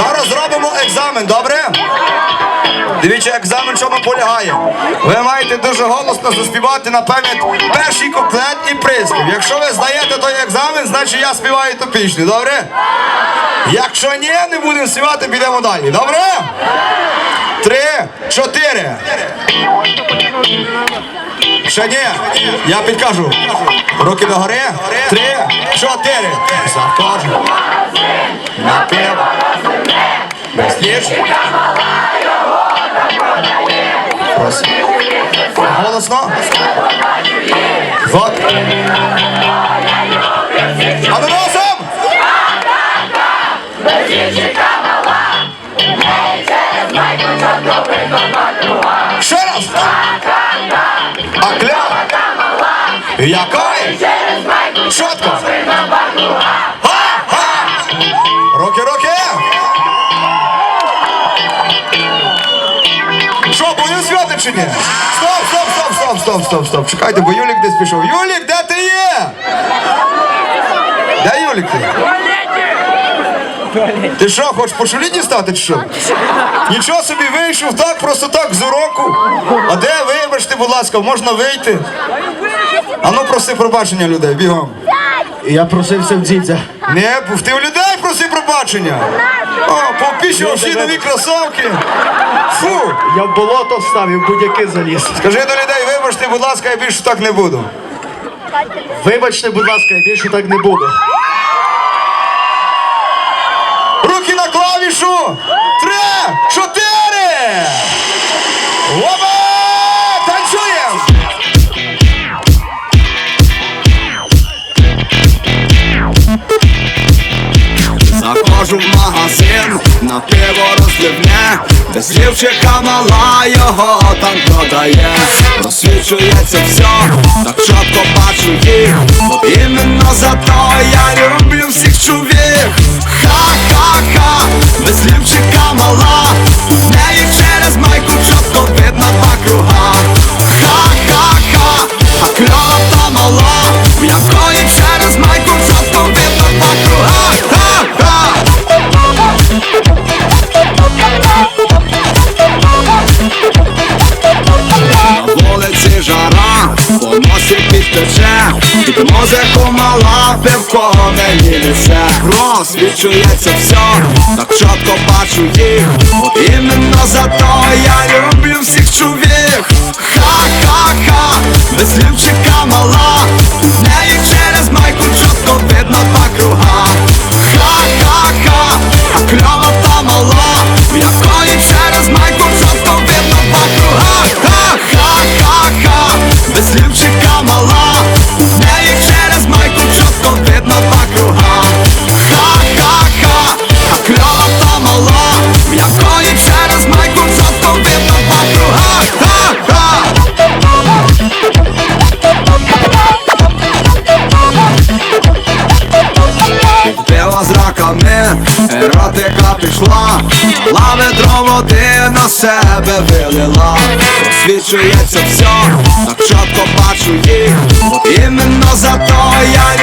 Зараз зробимо екзамен, добре? Дивіться, екзамен чому полягає. Ви маєте дуже голосно заспівати на пам'ять перший куплет і приспів. Якщо ви здаєте той екзамен, значить я співаю ту пісню, добре? Якщо ні, не будемо співати, підемо далі. Добре? Три, чотири. Ще ні. Я підкажу. Руки догори. Три, чотири. Закажу. Напів. Безліж. Ось. Голосно. Вот. А ну разом! Ще раз! А Через майку. Чотко! Га-га! Руки, руки! Що, будемо святи чи ні? Стоп, стоп, стоп, стоп, стоп, стоп, стоп. Чекайте, бо Юлік десь пішов. Юлік, де ти є? Де Юлік ти? Ти що, хочеш по шулі дістати чи що? Нічого собі вийшов так, просто так з уроку. А де вибачте, будь ласка, можна вийти? А ну проси пробачення людей, бігом. Я просився в дідзя. Не, ти у людей проси пробачення. О, попішав всі нові кросовки. Фу! Я в болото ставив, будь-який заліз. Скажи до людей, вибачте, будь ласка, я більше так не буду. Вибачте, будь ласка, я більше так не буду. Клавішу! Три, чотири! Опа! Танцюємо! Заходжу в магазин, на пиво розливне, де дівчика мала його там продає, розсвічується все, так чітко бачу їх, от іменно за то я люблю всіх чувіх. Під музику мала пивко мені несе відчується все, так чітко бачу їх. От іменно за то я люблю всіх чувіх Ха-ха-ха, без лівчика мала еротика пішла, лаве води на себе вилила, Освічується все, так чітко бачу їх, іменно за то я